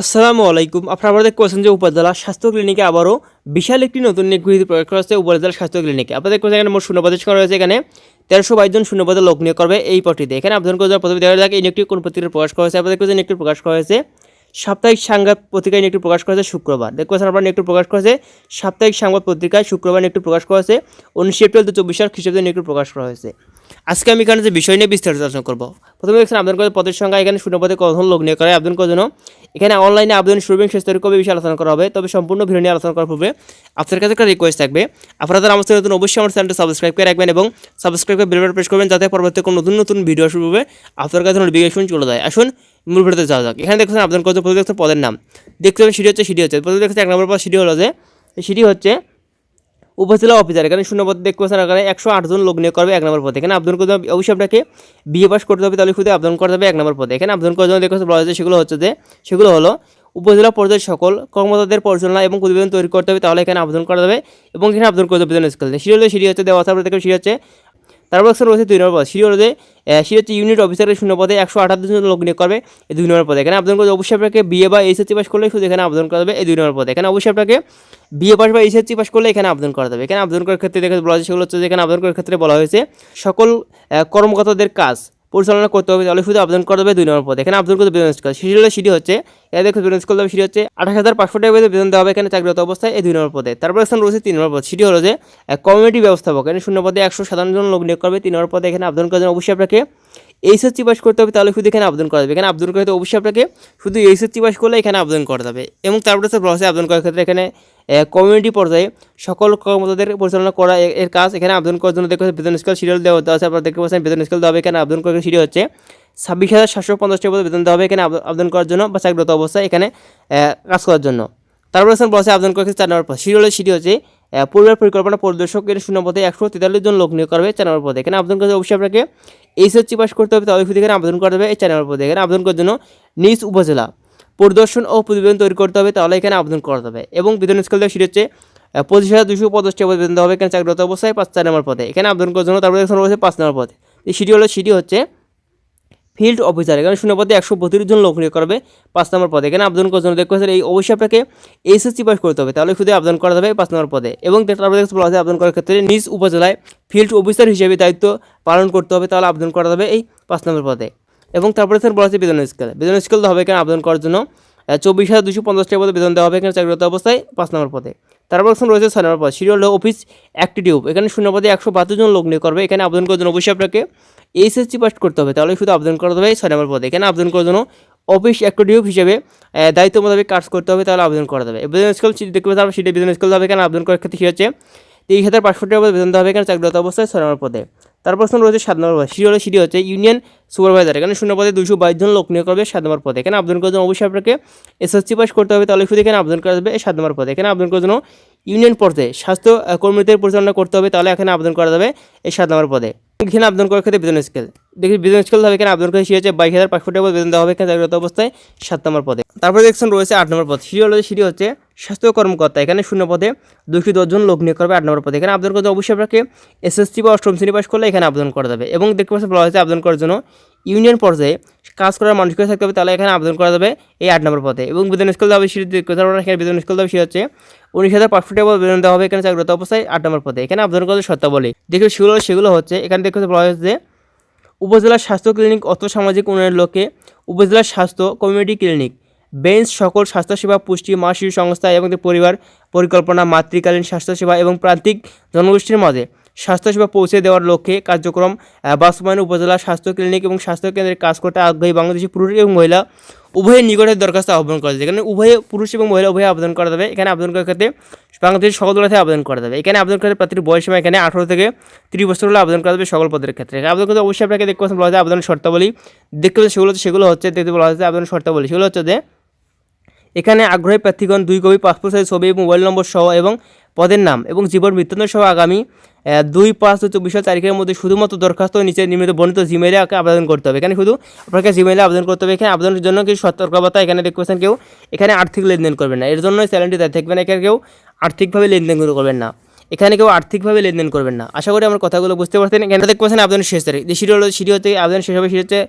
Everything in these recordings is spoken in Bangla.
আসসালামু আলাইকুম। আপনারা আমাদের কোয়েছেন যে উপজেলা স্বাস্থ্য ক্লিনিকে আবারও বিশাল একটি নতুন নিয়োগ বিধি প্রয়োগ করা হচ্ছে উপজেলা স্বাস্থ্য ক্লিনিকে। আপনাদের কোয়েছেন এখানে মোট শূন্যপদের সংখ্যা রয়েছে। এখানে তেরোশো বাইশ জন শূন্যপদে লোক নিয়োগ করবে এই পটিতে এখানে আবেদন করে প্রথমে দেখা যাক এই নিয়োগটি কোন পত্রিকা প্রকাশ করা হয়েছে আপনাদের কোয়েছেন একটু প্রকাশ করা হয়েছে সাপ্তাহিক সংবাদ পত্রিকায়, নিয়োগটি প্রকাশ করা হয়েছে শুক্রবার দেখবেন আপনার নিয়োগটি প্রকাশ করেছে সাপ্তাহিক সংবাদ পত্রিকায়, শুক্রবার নিয়োগটি প্রকাশ করা হয়েছে উনিশে এপ্রিল দু চব্বিশ সাল খ্রিস্টাব্দে নিয়োগটি প্রকাশ করা হয়েছে আজকে আমি এখানে যে বিষয় নিয়ে বিস্তারিত আলোচনা করব। প্রথমে দেখছেন আবেদন করে পদের সংখ্যা, এখানে শূন্য পদে কখন লোক নিয়োগ করে? আবেদন করার জন্য এখানে অনলাইনে আবেদন শুরু এবং শেষ তারিখ কবে বিষয়ে আলোচনা করা হবে, তবে সম্পূর্ণ ভিডিও নিয়ে আলোচনা করার পূর্বে আপনার কাছে একটা রিকোয়েস্ট থাকবে। আপনারা যারা আমার নতুন, অবশ্যই আমার চ্যানেলটা সাবস্ক্রাইব করে রাখবেন এবং সাবস্ক্রাইব করে বেলবেল প্রেস করবেন যাতে পরবর্তী কোনো নতুন নতুন ভিডিও শুরু হবে আপনার কাছে নোটিফিকেশন চলে যায়। আসুন, মূল ভিডিওতে যাওয়া যাক। এখানে দেখছেন আবেদন করতে প্রতি দেখছেন পদের নাম। দেখতে পাবেন সিটি হচ্ছে, সিডি হচ্ছে। প্রতি দেখছেন এক নম্বর পর সিডি হলো যে সিটি হচ্ছে উপজেলা অফিসার, এখানে শূন্য পদ দেখতে পাচ্ছেন, এখানে একশো আটজন লোক নিয়োগ করবে এক নম্বর পদে। এখানে আবেদন করতে হবে অবশ্যই আপনাকে বিএ পাস করতে হবে, তাহলে শুধু আবেদন করতে হবে এক নম্বর পদে। এখানে আবেদন করার জন্য দেখতে বলা হয়েছে সেগুলো হচ্ছে যে সেগুলো হলো উপজেলা পর্যায়ের সকল কর্মকর্তাদের পরিচালনা এবং প্রতিবেদন তৈরি করতে হবে, তাহলে এখানে আবেদন করা যাবে এবং এখানে আবেদন করতে হবে স্কেল সিঁড়ি হচ্ছে দেওয়া সিঁড়ি হচ্ছে তারপর রয়েছে দুই নম্বর পদ। সিঁড়ি হলো যে হচ্ছে ইউনিট অফিসারের শূন্য পদে একশো আঠাত্তর জন লোক নিয়োগ করবে এই দুই নম্বর পদে। এখানে আবেদন করতে অবশ্যই আপনাকে বিএ বা এইচএসসি পাস করলে শুধু এখানে আবেদন করা যাবে এই দুই নম্বর পদে। এখানে অবশ্যই আপনাকে বিএ পাস বা এইচএসসি পাস করলে এখানে আবেদন করা যাবে এখানে আবেদন করার ক্ষেত্রে দেখে বলা হয়েছে সেগুলো হচ্ছে এখানে আবেদন করার ক্ষেত্রে বলা হয়েছে সকল কর্মকর্তাদের কাজ পরিচালনা করতে হবে, তাহলে শুধু আবেদন করা যাবে দুই নম্বর পদে। এখানে আবেদন করতে বেতন স্কেল। হলে সিঁড়ি হচ্ছে এটা দেখো বেতন স্কেল দেবে সিঁড়ি হচ্ছে আঠাশ হাজার পাঁচশো টাকা বেতন দেওয়া হবে এখানে চাকরিরত অবস্থায় এই দুই নম্বর পদে। তারপর স্থান রয়েছে তিন নম্বর পদ। সিঁড়ি হলো যে কমিউনিটি ব্যবস্থাপক। এখানে শূন্য পদে একশো সাতান্ন জন লোক নিয়োগ করবে, তিন নম্বর পদে এখানে আবেদন করার জন্য অবশ্যই আপনাকে এইচএসসি পাস করতে হবে, তাহলে শুধু এখানে আবেদন করা যাবে এখানে আবেদন করতে অবশ্যই আপনাকে শুধু এইচএসসি পাস করলে এখানে আবেদন করা যাবে। এবং তারপরে স্যার প্রসেসে আবেদন করার ক্ষেত্রে এখানে কমিউনিটি পর্যায়ে সকল কর্মচারীদের পরিচালনা করা এর কাজ এখানে আবেদন করার জন্য দেখতে বেতন স্কেল সিরিয়াল দেওয়া হতে আছে। আপনারা দেখতে পাচ্ছেন বেতন স্কেল দেওয়া হবে এখানে আবেদন করার সিঁড়ি হচ্ছে ছাব্বিশ হাজার সাতশো পঞ্চাশ টাকা বেতন দেওয়া হবে এখানে আবেদন করার জন্য বা চাকরিরত অবস্থায় এখানে কাজ করার জন্য। তারপরে স্যার বসে আবেদন করেছে চার নম্বর পদ। সিরিয়ালের সিটি হচ্ছে পরিবার পরিকল্পনা পরিদর্শকের শূন্য পদে একশো তেতাল্লিশ জন লোক নিয়োগ করবে চার নম্বর পদে। এখানে আবেদন করতে অবশ্যই আপনাকে এইচএসসি পাস করতে হবে, তাহলে এখানে আবেদন করা যাবে এই চার নম্বর পদে। এখানে আবেদন করার জন্য নিজ উপজেলা পরিদর্শন ও প্রতিবেদন তৈরি করতে হবে, তাহলে এখানে আবেদন করা হবে এবং বেতন স্কেল দেওয়া সিটি হচ্ছে পঁচিশ হাজার দুশো পঞ্চাশ টাকা বেতন দেওয়া হবে, এখানে চাকরিরত অবস্থায় পাঁচ চার নম্বর পদে। এখানে আবেদন করার জন্য তারপরে রয়েছে পাঁচ নম্বর পদে। সিটি হলো, সিটি হচ্ছে ফিল্ড অফিসার। এখানে শূন্য পদে একশো বত্রিশ জন লোক নিয়োগ করবে পাঁচ নম্বর পদে। এখানে আবেদন করার জন্য দেখতে পাচ্ছেন, এই অবশ্যই আপনাকে এইচএসসি পাস করতে হবে, তাহলে শুধু আবেদন করা যাবে পাঁচ নম্বর পদে। এবং বলা হয়েছে আবেদন করার ক্ষেত্রে নিজ উপজেলায় ফিল্ড অফিসার হিসেবে দায়িত্ব পালন করতে হবে, তাহলে আবেদন করা যাবে এই পাঁচ নম্বর পদে। এবং তারপরে স্যার বলা হচ্ছে বেতন স্কেল। বেতন স্কেল হবে এখানে আবেদন করার জন্য চব্বিশ হাজার দুশো পঞ্চাশ টাকা পদে বেতন দেওয়া হবে এখানে চাকরিরত অবস্থায় পাঁচ নম্বর পদে। তারপর অপশন রয়েছে ছয় নম্বর পদ। সিরিয়াল অফিস অ্যাক্টিটিউব। এখানে শূন্য পদে একশো বাহাত্তর জন লোক নিয়োগ করবে। এখানে আবেদন করার জন্য অবশ্যই আপনাকে এইচএসসি পাস করতে হবে। তাহলে শুধু আবেদন করতে হবে ছয় নম্বর পদে। এখানে আবেদন করার জন্য অফিস অ্যাক্টিটিউব হিসেবে দায়িত্ব মোতাবেক কাজ করতে হবে। তাহলে আবেদন করা যাবে বেতন স্কেল দেখতে পাচ্ছি সেটা বেতন স্কেল হবে এখানে আবেদন করার ক্ষেত্রে কী হচ্ছে তেইশ হাজার পাঁচশো টাকা বেতন দেওয়া হবে এখানে চাকরিরত অবস্থায় ছয় নম্বর পদে। তারপর প্রশ্ন রয়েছে সাত নম্বর পদ। সিটি হলো সিটি হচ্ছে ইউনিয়ন সুপারভাইজার, এখানে শূন্য পদে দুশো বাইশ জন লোক নিয়োগ করবে সাত নম্বর পদে। এখানে আবেদন করার জন্য অবশ্যই আপনাকে এসএসসি পাস করতে হবে, তাহলে শুধু এখানে আবেদন করা যাবে সাত নম্বর পদে। এখানে আবেদন করার জন্য ইউনিয়ন পর্যায়ে স্বাস্থ্য কর্মীদের পরিচালনা করতে হবে, তাহলে এখানে আবেদন করা যাবে এই সাত নম্বর পদে। এখানে আবেদন করার ক্ষেত্রে বেতন স্কেল। দেখি বেতন স্কেল হবে এখানে আবেদন করে হচ্ছে বাইশ হাজার পাঁচশো টাকা বেতন দেওয়া হবে, এখানে অবস্থায় সাত নম্বর পদে। তারপরে দেখছেন রয়েছে আট নম্বর পদ। সিটি হলো সিটি হচ্ছে স্বাস্থ্য কর্মকর্তা, এখানে শূন্য পদে দুশো দশজন লোক নিয়োগ করবে আট নম্বর পদে। এখানে আবেদন করতে অবশ্যই আপনাকে এসএসসি বা অষ্টম শ্রেণি পাস করলে এখানে আবেদন করা যাবে এবং দেখতে পাচ্ছেন বলা হয়েছে আবেদন করার জন্য ইউনিয়ন পর্যায়ে কাজ করার মানুষকে থাকতে হবে, তাহলে এখানে আবেদন করা যাবে এই আট নম্বর পদে। এবং বেতন স্কেল দেওয়া হবে সেটি এখানে বেতন স্কেল দেওয়া হচ্ছে উনিশ হাজার পাঁচশো টাকা বেতন দেওয়া হবে, এখানে চাকরিরত অবস্থায় আট নম্বর পদে। এখানে আবেদন করার শর্তাবলী, দেখুন সেগুলো সেগুলো হচ্ছে, এখানে দেখতে বলা হয়েছে উপজেলা স্বাস্থ্য ক্লিনিক অর্থ সামাজিক উন্নয়নের লক্ষ্যে উপজেলা স্বাস্থ্য কমিউনিটি ক্লিনিক বেঞ্চ সকল স্বাস্থ্যসেবা, পুষ্টি মা শিশু সংস্থা এবং পরিবার পরিকল্পনা, মাতৃকালীন স্বাস্থ্যসেবা এবং প্রান্তিক জনগোষ্ঠীর মাঝে স্বাস্থ্যসেবা পৌঁছে দেওয়ার লক্ষ্যে কার্যক্রম বাস্তবায়নে উপজেলা স্বাস্থ্য ক্লিনিক এবং স্বাস্থ্য কেন্দ্রে কাজ করতে আগ্রহী বাংলাদেশি পুরুষ এবং মহিলা উভয়ের নিকটের দরখাস্ত আহ্বান করা যায় এখানে উভয়ে পুরুষ এবং মহিলা উভয়ে আবেদন করা যাবে। এখানে আবেদন করার ক্ষেত্রে বাংলাদেশের সকল থেকে আবেদন করা যাবে। এখানে আবেদন করার প্রার্থীর বয়স সময় এখানে আঠারো থেকে তিরিশ বছর হলে আবেদন করা যাবে সকল পদের ক্ষেত্রে। আবেদন করতে অবশ্যই আপনাকে দেখতে বলা হয়েছে আবেদনের শর্তাবলী। দেখতে সেগুলো হচ্ছে সেগুলো হচ্ছে, দেখতে বলা হয়েছে আবেদনের শর্তাবলী। সেগুলো হচ্ছে যে এখানে আগ্রহী প্রার্থীগণ দুই কপি পাসপোর্ট সাইজ, ছবি, মোবাইল নম্বর সহ এবং পদের নাম এবং জীবন বৃত্তান্ত সহ আগামী দুই পাঁচ দু চব্বিশ তারিখের মধ্যে শুধুমাত্র দরখাস্ত নিচে নির্মিত বর্ণিত জিমেইলে আবেদন করতে হবে। এখানে শুধু আপনাকে জিমেইলে আবেদন করতে হবে। এখানে আবেদনের জন্য কিছু সতর্কতা এখানে পাচ্ছেন কেউ এখানে আর্থিক লেনদেন করবেন না। এর জন্য চ্যানেলটি দায়ী থাকবেন এখানে কেউ আর্থিকভাবে লেনদেন করবেন না। এখানে কেউ আর্থিকভাবে লেনদেন করবেন না। আশা করি আমার কথাগুলো বুঝতে পারছেন। এখানে দেখতে পাচ্ছেন আবেদনের শেষ তারিখ। যে সিটি হলো সিডি হতে আবেদন শেষ হবে, সেটি হচ্ছে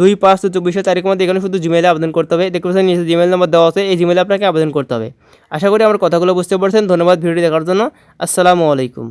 দুই পাঁচ তো চব্বিশশো তারিখের মধ্যে এখানে শুধু জিমেলে আবেদন করতে হবে। দেখতে পাচ্ছেন, নিচে জিমেল নাম্বার দেওয়া আছে, এই জিমেলে আপনাকে আবেদন করতে হবে। আশা করি আমার কথাগুলো বুঝতে পারছেন। ধন্যবাদ ভিডিও দেখার জন্য। আসসালামু আলাইকুম।